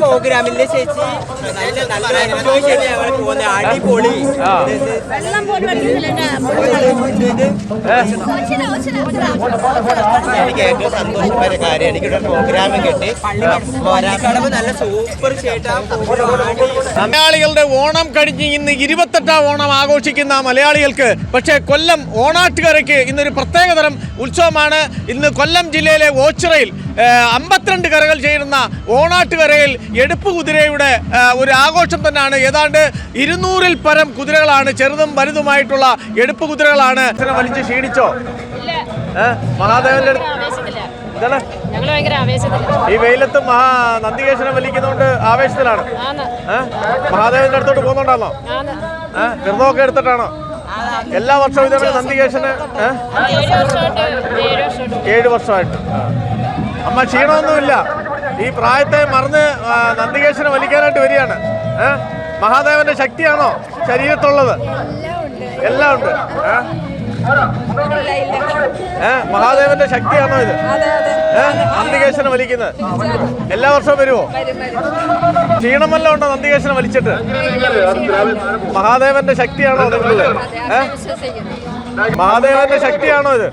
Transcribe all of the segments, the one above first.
പ്രോഗ്രാമില്ലേ ചേച്ചി നല്ല നല്ല എൻജോയ് ചെയ്ത് ഞങ്ങൾ പോകുന്നത്. അടിപൊളി. എനിക്ക് ഏറ്റവും സന്തോഷമായ കാര്യം. എനിക്കിവിടെ പ്രോഗ്രാം കിട്ടി. വരാക്കടവ് നല്ല സൂപ്പർ ചേട്ടാ. മലയാളികളുടെ ഓണം കഴിഞ്ഞ് ഇന്ന് ഇരുപത്തെട്ടാം ഓണം ആഘോഷിക്കുന്ന മലയാളികൾക്ക് പക്ഷേ കൊല്ലം ഓണാട്ടുകരയ്ക്ക് ഇന്നൊരു പ്രത്യേകതരം ഉത്സവമാണ്. ഇന്ന് കൊല്ലം ജില്ലയിലെ ഓച്ചിറയിൽ അമ്പത്തിരണ്ട് കരകൾ ചേരുന്ന ഓണാട്ടുകരയിൽ എടുപ്പ് കുതിരയുടെ ഒരു ആഘോഷം തന്നെയാണ്. ഏതാണ്ട് ഇരുന്നൂറിൽ പരം കുതിരകളാണ് ചെറുതും വലുതുമായിട്ടുള്ള എടുപ്പ് കുതിരകളാണ്. വലിച്ച് ക്ഷീണിച്ചോ? മഹാദേവന്റെ ഈ വെയിലത്ത് മഹാ നന്ദികേശനം വലിക്കുന്നോണ്ട് ആവേശത്തിലാണ്. മഹാദേവന്റെ അടുത്തോട്ട് പോകുന്നുണ്ടാണോ? വ്രതമൊക്കെ എടുത്തിട്ടാണോ? എല്ലാ വർഷവും ഇതേപോലെ നന്ദികേശന് ഏഴ് വർഷമായിട്ട്. അമ്മ ക്ഷീണമൊന്നുമില്ല. ഈ പ്രായത്തെ മറന്ന് നന്ദികേശനെ വലിക്കാനായിട്ട് വരികയാണ്. മഹാദേവന്റെ ശക്തിയാണോ ശരീരത്തുള്ളത്? എല്ലാം ഉണ്ട്? മഹാദേവന്റെ ശക്തിയാണോ ഇത്? നന്ദികേശനെ വലിക്കുന്നത്. എല്ലാ വർഷവും വരുമോ? ക്ഷീണം വല്ലതും ഉണ്ടോ നന്ദികേശനെ വലിച്ചിട്ട്? മഹാദേവന്റെ ശക്തിയാണോ നിങ്ങളുടെ? മഹാദേവന്റെ ശക്തിയാണോ ഇത്?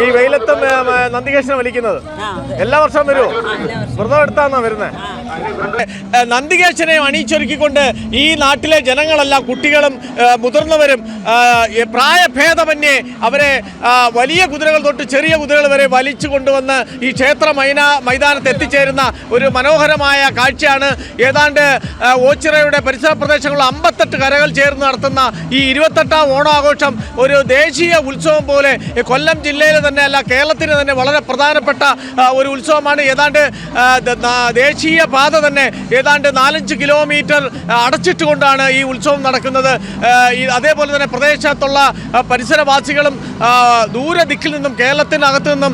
ഈ വെയിലത്തും നന്ദികേശനം വലിക്കുന്നത് എല്ലാ വർഷവും വരുമോ വ്രതം എടുത്താന്നോ വരുന്നത് നന്ദികേശനെ അണിയിച്ചൊരുക്കിക്കൊണ്ട് ഈ നാട്ടിലെ ജനങ്ങളെല്ലാം കുട്ടികളും മുതിർന്നവരും പ്രായഭേദമന്യേ അവരെ വലിയ കുതിരകൾ തൊട്ട് ചെറിയ കുതിരകൾ വരെ വലിച്ചു കൊണ്ടുവന്ന് ഈ ക്ഷേത്ര മൈന മൈതാനത്ത് എത്തിച്ചേരുന്ന ഒരു മനോഹരമായ കാഴ്ചയാണ്. ഏതാണ്ട് ഓച്ചിറയുടെ പരിസര പ്രദേശങ്ങളിൽ അമ്പത്തെട്ട് കരകൾ ചേർന്ന് നടത്തുന്ന ഈ ഇരുപത്തെട്ടാം ഓണാഘോഷം ഒരു ദേശീയ ഉത്സവം പോലെ കൊല്ലം ജില്ലയിൽ തന്നെ അല്ല കേരളത്തിന് തന്നെ വളരെ പ്രധാനപ്പെട്ട ഒരു ഉത്സവമാണ്. ഏതാണ്ട് ദേശീയ പാത തന്നെ ഏതാണ്ട് നാലഞ്ച് കിലോമീറ്റർ അടച്ചിട്ടുകൊണ്ടാണ് ഈ ഉത്സവം നടക്കുന്നത്. അതേപോലെ തന്നെ പ്രദേശത്തുള്ള പരിസരവാസികളും ദൂരെ ദിക്കിൽ നിന്നും കേരളത്തിനകത്ത് നിന്നും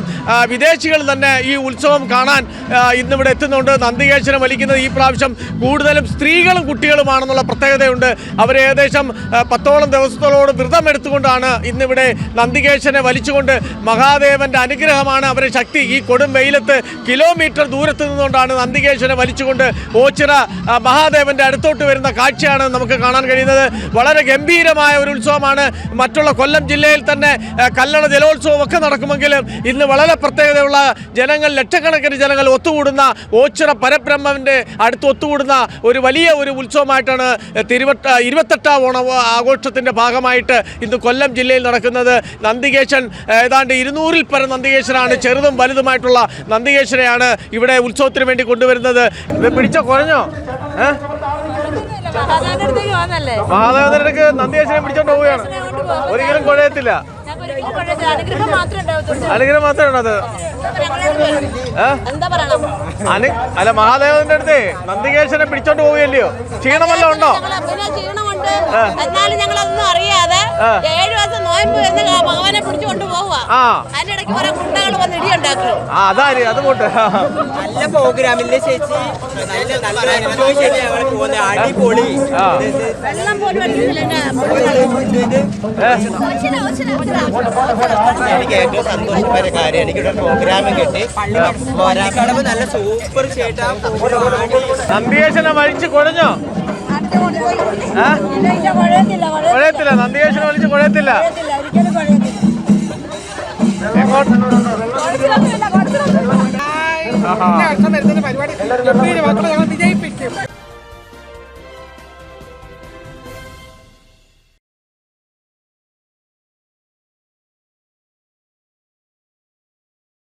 വിദേശികൾ തന്നെ ഈ ഉത്സവം കാണാൻ ഇന്നിവിടെ എത്തുന്നുണ്ട്. നന്ദികേശ്വരം വലിക്കുന്നത് ഈ പ്രാവശ്യം കൂടുതലും സ്ത്രീകളും കുട്ടികളുമാണെന്നുള്ള പ്രത്യേകതയുണ്ട്. അവർ ഏകദേശം പത്തോളം ദിവസത്തോളം വ്രതം എടുത്തുകൊണ്ടാണ് ഇന്നിവിടെ നന്ദികേശനെ വലിച്ചുകൊണ്ട് മഹാദേവന്റെ അനുഗ്രഹമാണ് അവരെ ശക്തി. ഈ കൊടും വെയിലത്ത് കിലോമീറ്റർ ദൂരത്ത് നിന്നുകൊണ്ടാണ് നന്ദികേശനെ വലിച്ചുകൊണ്ട് ഓച്ചിറ മഹാദേവന്റെ അടുത്തോട്ട് വരുന്ന കാഴ്ചയാണ് നമുക്ക് കാണാൻ കഴിയുന്നത്. വളരെ ഗംഭീരമായ ഒരു ഉത്സവമാണ്. മറ്റുള്ള കൊല്ലം ജില്ലയിൽ തന്നെ കല്ലണ ജലോത്സവം ഒക്കെ നടക്കുമെങ്കിലും ഇന്ന് വളരെ പ്രത്യേകതയുള്ള ജനങ്ങൾ ലക്ഷക്കണക്കിന് ജനങ്ങൾ ഒത്തുകൂടുന്ന ഓച്ചിറ പരബ്രഹ്മന്റെ അടുത്ത് ഒത്തുകൂടുന്ന ഒരു വലിയ ഒരു ഉത്സവമായിട്ടാണ് തിരുവട്ട ഇരുപത്തെട്ടാം ഓണ ആഘോഷത്തിന്റെ ഭാഗമായിട്ട് ഇന്ന് കൊല്ലം ജില്ലയിൽ നടക്കുന്നത്. നന്ദികേശൻ ഏതാണ്ട് ഇരുന്നൂറിൽ പരം നന്ദികേശനാണ് ചെറുതും വലുതുമായിട്ടുള്ള നന്ദികേശനെയാണ് ഇവിടെ ഉത്സവത്തിന് വേണ്ടി കൊണ്ടുവരുന്നത്. ഇത് പിടിച്ചോ കുറഞ്ഞോ? ഏഹ് മഹാദേവന്റെ അടുത്തേക്ക് വന്നല്ലേ മഹാദേവനടുക്ക് നന്ദികേശനെ പിടിച്ചോണ്ട് പോവുകയാണ്. ഒരിക്കലും കുഴയത്തില്ല അനുഗ്രഹം മാത്രമേ അത്. അല്ല മഹാദേവന്റെ അടുത്ത് നന്ദികേശനെ പിടിച്ചോണ്ട് പോവുകയല്ലയോ? ക്ഷീണമല്ലോ ഉണ്ടോ? എന്നാലും ഞങ്ങൾ ഒന്നും അറിയാതെ ഏഴു ദിവസം നോയമ്പ് എന്ന് ഭഗവാനെ പിടിച്ചു കൊണ്ടുപോവുക ആ. അതിന്റെ ഇടയ്ക്ക് കുറെ ഗുണ്ടകൾ വന്ന് ഇടിയുണ്ടാക്കി അത് പോട്ടെ. നല്ല പ്രോഗ്രാമില്ലേ ചേച്ചി? അടിപൊളി. വെള്ളം പോലും എനിക്ക് ഏറ്റവും സന്തോഷമായ കാര്യം എനിക്കിവിടെ പ്രോഗ്രാമും കിട്ടി. പള്ളിക്കടവ് നല്ല സൂപ്പർ ചേട്ടാ വലിച്ചു വലിച്ച് കുഴഞ്ഞോ? കുഴയത്തില്ല. നന്ദികേശനെ വലിച്ച് കുഴയത്തില്ല. എങ്ങോട്ട്? പരിപാടി. മക്കളെ ഞങ്ങൾ